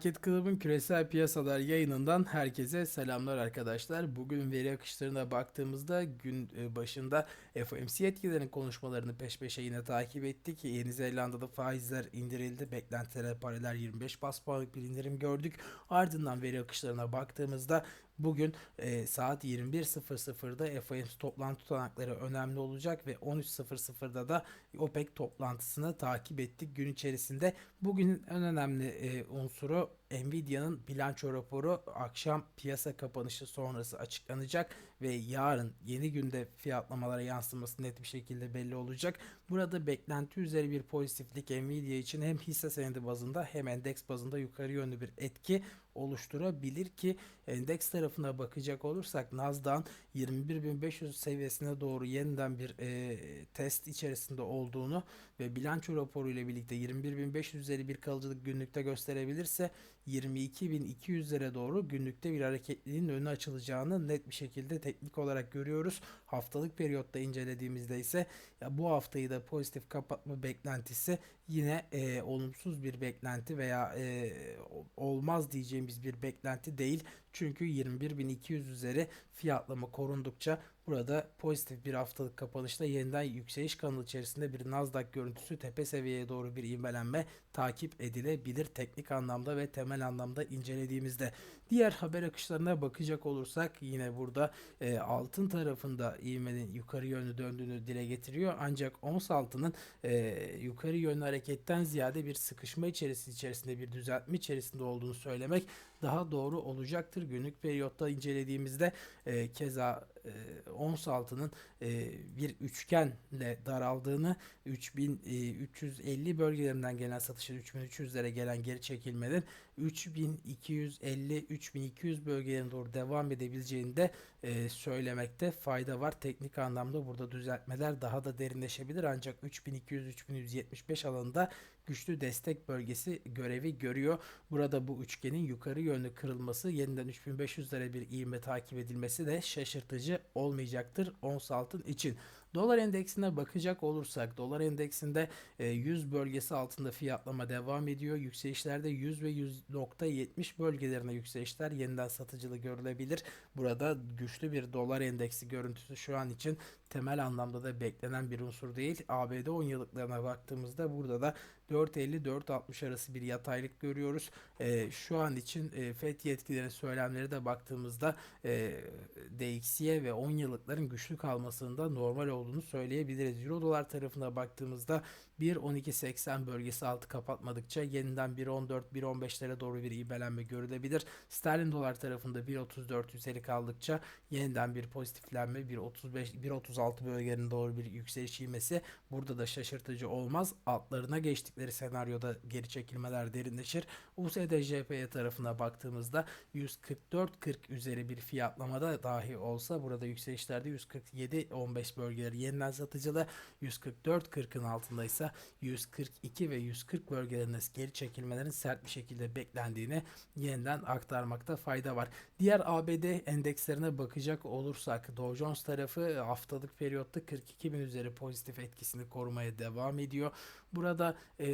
Market Club'ın küresel piyasalar yayınından herkese selamlar arkadaşlar. Bugün veri akışlarına baktığımızda gün e, başında FOMC yetkililerinin konuşmalarını peş peşe yine takip ettik. Yeni Zelanda'da faizler indirildi. Beklentilere paralel 25 bas puanlık bir indirim gördük. Ardından veri akışlarına baktığımızda Bugün e, saat 21.00'da FOMC toplantı tutanakları önemli olacak ve 13.00'da da OPEC toplantısını takip ettik gün içerisinde. Bugünün en önemli e, unsuru Nvidia'nın bilanço raporu akşam piyasa kapanışı sonrası açıklanacak ve yarın yeni günde fiyatlamalara yansıması net bir şekilde belli olacak. Burada beklenti üzeri bir pozitiflik Nvidia için hem hisse senedi bazında hem endeks bazında yukarı yönlü bir etki oluşturabilir ki endeks tarafına bakacak olursak Nasdaq'ın 21.500 seviyesine doğru yeniden bir e, test içerisinde olduğunu ve bilanço raporu ile birlikte 21.500 üzeri bir kalıcılık günlükte gösterebilirse 22.200'lere doğru günlükte bir hareketliliğin önü açılacağını net bir şekilde teknik olarak görüyoruz. Haftalık periyotta incelediğimizde ise ya bu haftayı da pozitif kapatma beklentisi yine e, olumsuz bir beklenti veya e, olmaz diyeceğimiz bir beklenti değil. Çünkü 21.200 üzeri fiyatlama korundukça burada pozitif bir haftalık kapanışta yeniden yükseliş kanalı içerisinde bir Nasdaq görüntüsü tepe seviyeye doğru bir ivmelenme takip edilebilir teknik anlamda ve temel anlamda incelediğimizde. Diğer haber akışlarına bakacak olursak yine burada e, altın tarafında ivmenin yukarı yönlü döndüğünü dile getiriyor. Ancak ons altının e, yukarı yönlü hareketten ziyade bir sıkışma içerisinde içerisinde bir düzeltme içerisinde olduğunu söylemek daha doğru olacaktır. Günlük periyotta incelediğimizde e, keza e, ons altının e, bir üçgenle daraldığını 3350 bölgelerinden gelen satışın 3300'lere gelen geri çekilmenin 3250-3200 bölgelerine doğru devam edebileceğini de e, söylemekte fayda var. Teknik anlamda burada düzeltmeler daha da derinleşebilir ancak 3200-3175 alanında güçlü destek bölgesi görevi görüyor. Burada bu üçgenin yukarı yönlü kırılması yeniden 3500'lere bir ivme takip edilmesi de şaşırtıcı olmayacaktır ons altın için. Dolar endeksine bakacak olursak dolar endeksinde 100 e, bölgesi altında fiyatlama devam ediyor. Yükselişlerde 100 ve 100.70 bölgelerine yükselişler yeniden satıcılı görülebilir. Burada güçlü bir dolar endeksi görüntüsü şu an için temel anlamda da beklenen bir unsur değil. ABD 10 yıllıklarına baktığımızda burada da 4.50-4.60 arası bir yataylık görüyoruz. E, şu an için e, FED yetkililerinin söylemleri de baktığımızda DXY ve 10 yıllıkların güçlü kalmasında normal olduğunu söyleyebiliriz. Euro dolar tarafına baktığımızda 1.12.80 bölgesi altı kapatmadıkça yeniden 1.14-1.15'lere doğru bir ibelenme görülebilir. Sterlin dolar tarafında 1.34 üzeri kaldıkça yeniden bir pozitiflenme 1.35 1.36 bölgelerine doğru bir yükseliş ivmesi burada da şaşırtıcı olmaz. Altlarına geçtikleri senaryoda geri çekilmeler derinleşir. USD tarafına baktığımızda 144.40 üzeri bir fiyatlamada dahi olsa burada yükselişlerde 147.15 bölgeleri yeniden satıcılı 144.40'ın altındaysa 142 ve 140 bölgelerinde geri çekilmelerin sert bir şekilde beklendiğini yeniden aktarmakta fayda var. Diğer ABD endekslerine bakacak olursak Dow Jones tarafı haftalık periyotta 42 bin üzeri pozitif etkisini korumaya devam ediyor. Burada e,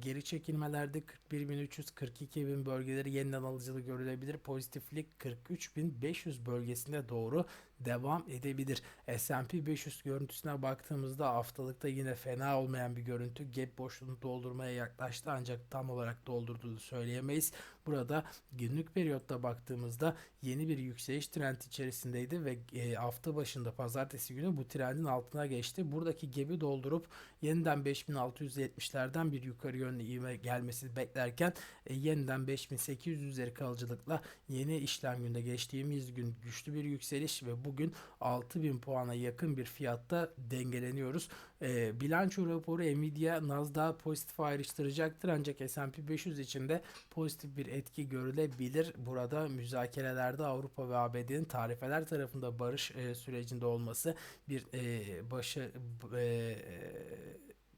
geri çekilmelerde 41.300 bin bölgeleri yeniden alıcılı görülebilir. Pozitiflik 43.500 bölgesine doğru devam edebilir. S&P 500 görüntüsüne baktığımızda haftalıkta yine fena olmayan bir görüntü. Gap boşluğunu doldurmaya yaklaştı ancak tam olarak doldurduğunu söyleyemeyiz. Burada günlük periyotta baktığımızda yeni bir yükseliş trend içerisindeydi ve e, hafta başında pazartesi günü bu trendin altına geçti. Buradaki gap'i doldurup yeniden 5670'lerden bir yukarı yönlü ivme gelmesi beklerken e, yeniden 5800 üzeri kalıcılıkla yeni işlem günde geçtiğimiz gün güçlü bir yükseliş ve bugün 6000 puana yakın bir fiyatta dengeleniyoruz. E, bilanço raporu Nvidia Nasdaq pozitif ayrıştıracaktır ancak S&P 500 içinde pozitif bir etki görülebilir. Burada müzakerelerde Avrupa ve ABD'nin tarifeler tarafında barış e, sürecinde olması bir e, başı e,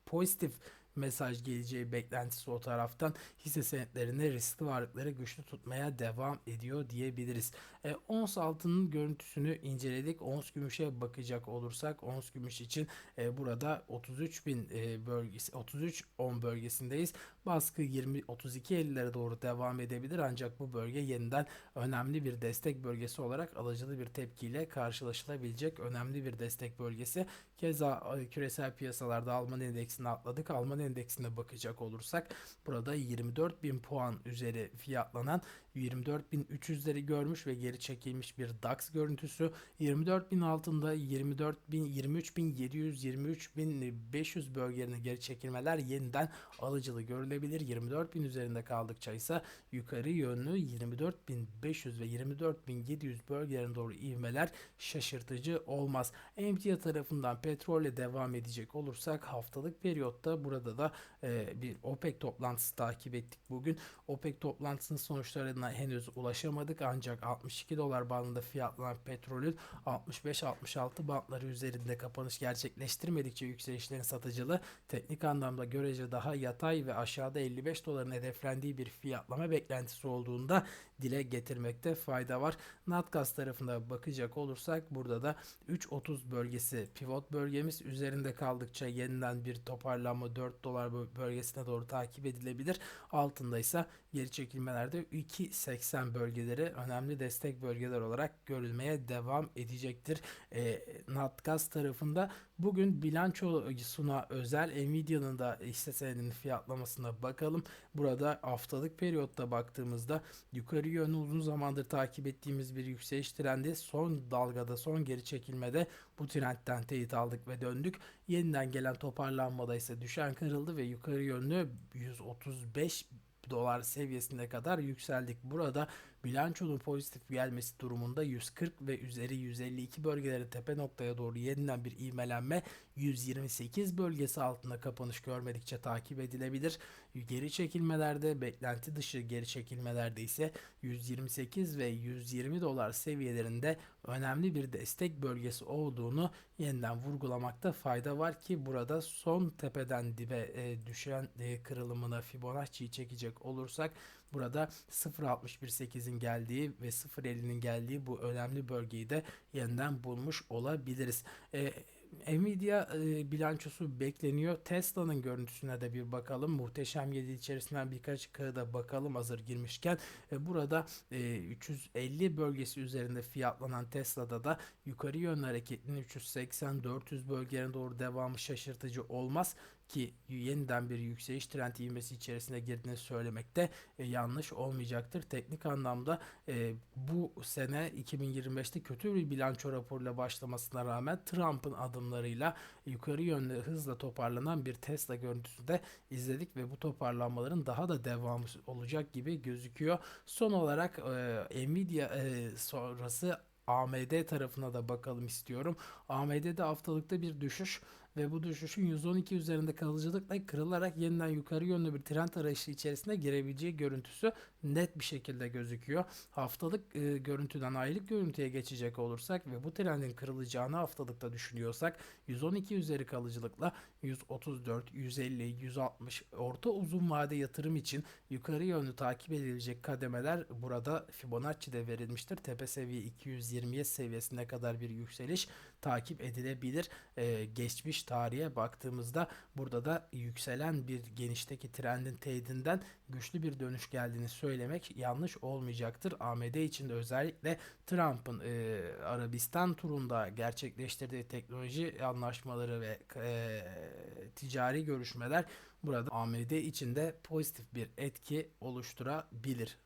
pozitif mesaj geleceği beklentisi o taraftan hisse senetlerini riskli varlıkları güçlü tutmaya devam ediyor diyebiliriz. E, ons altının görüntüsünü inceledik. Ons gümüşe bakacak olursak ons gümüş için e, burada 33 bin e, bölgesi 33 10 bölgesindeyiz. Baskı 20 32 50'lere doğru devam edebilir ancak bu bölge yeniden önemli bir destek bölgesi olarak alıcılı bir tepkiyle karşılaşılabilecek önemli bir destek bölgesi. Keza e, küresel piyasalarda Alman endeksini atladık. Alman endeksine bakacak olursak burada 24 bin puan üzeri fiyatlanan 24.300'leri görmüş ve geri çekilmiş bir DAX görüntüsü. 24.000 altında 24.000, 23.700, 23.500 bölgelerine geri çekilmeler yeniden alıcılı görülebilir. 24.000 üzerinde kaldıkça ise yukarı yönlü 24.500 ve 24.700 bölgelerine doğru ivmeler şaşırtıcı olmaz. Nvidia tarafından petrolle devam edecek olursak haftalık periyotta burada da e, bir OPEC toplantısı takip ettik bugün. OPEC toplantısının sonuçlarına henüz ulaşamadık. Ancak 62 dolar bandında fiyatlanan petrolün 65-66 bantları üzerinde kapanış gerçekleştirmedikçe yükselişlerin satıcılığı teknik anlamda görece daha yatay ve aşağıda 55 doların hedeflendiği bir fiyatlama beklentisi olduğunda dile getirmekte fayda var. Natgas tarafına bakacak olursak burada da 3.30 bölgesi pivot bölgemiz üzerinde kaldıkça yeniden bir toparlanma 4 dolar bölgesine doğru takip edilebilir. Altında ise geri çekilmelerde 2.80 bölgeleri önemli destek bölgeler olarak görülmeye devam edecektir. E, Natgas tarafında bugün bilançosuna özel Nvidia'nın da hisse senedinin fiyatlamasına bakalım. Burada haftalık periyotta baktığımızda yukarı yönlü uzun zamandır takip ettiğimiz bir yükseliş trendi son dalgada son geri çekilmede bu trendten teyit aldık ve döndük. Yeniden gelen toparlanmada ise düşen kırıldı ve yukarı yönlü 135 dolar seviyesine kadar yükseldik. Burada bilançonun pozitif gelmesi durumunda 140 ve üzeri 152 bölgeleri tepe noktaya doğru yeniden bir ivmelenme 128 bölgesi altında kapanış görmedikçe takip edilebilir. Geri çekilmelerde beklenti dışı geri çekilmelerde ise 128 ve 120 dolar seviyelerinde önemli bir destek bölgesi olduğunu yeniden vurgulamakta fayda var ki burada son tepeden dibe e, düşen e, kırılımına Fibonacci'yi çekecek olursak Burada 0.618'in geldiği ve 0.50'nin geldiği bu önemli bölgeyi de yeniden bulmuş olabiliriz. E, Nvidia e, bilançosu bekleniyor. Tesla'nın görüntüsüne de bir bakalım. Muhteşem 7 içerisinden birkaç kağıda bakalım hazır girmişken. E, burada e, 350 bölgesi üzerinde fiyatlanan Tesla'da da yukarı yönlü hareketinin 380-400 bölgelerine doğru devamı şaşırtıcı olmaz ki yeniden bir yükseliş trend ivmesi içerisine girdiğini söylemekte e, yanlış olmayacaktır. Teknik anlamda e, bu sene 2025'te kötü bir bilanço raporuyla başlamasına rağmen Trump'ın adımlarıyla yukarı yönlü hızla toparlanan bir Tesla görüntüsü de izledik ve bu toparlanmaların daha da devamı olacak gibi gözüküyor. Son olarak e, Nvidia e, sonrası AMD tarafına da bakalım istiyorum. AMD'de haftalıkta bir düşüş ve bu düşüşün 112 üzerinde kalıcılıkla kırılarak yeniden yukarı yönlü bir trend arayışı içerisine girebileceği görüntüsü net bir şekilde gözüküyor. Haftalık e, görüntüden aylık görüntüye geçecek olursak ve bu trendin kırılacağını haftalıkta düşünüyorsak 112 üzeri kalıcılıkla 134, 150, 160 orta uzun vade yatırım için yukarı yönlü takip edilecek kademeler burada Fibonacci'de verilmiştir. Tepe seviye 220 seviyesine kadar bir yükseliş takip edilebilir. Ee, geçmiş tarihe baktığımızda burada da yükselen bir genişteki trendin teyidinden güçlü bir dönüş geldiğini söylemek yanlış olmayacaktır. AMD için de özellikle Trump'ın e, Arabistan turunda gerçekleştirdiği teknoloji anlaşmaları ve e, ticari görüşmeler burada AMD için de pozitif bir etki oluşturabilir.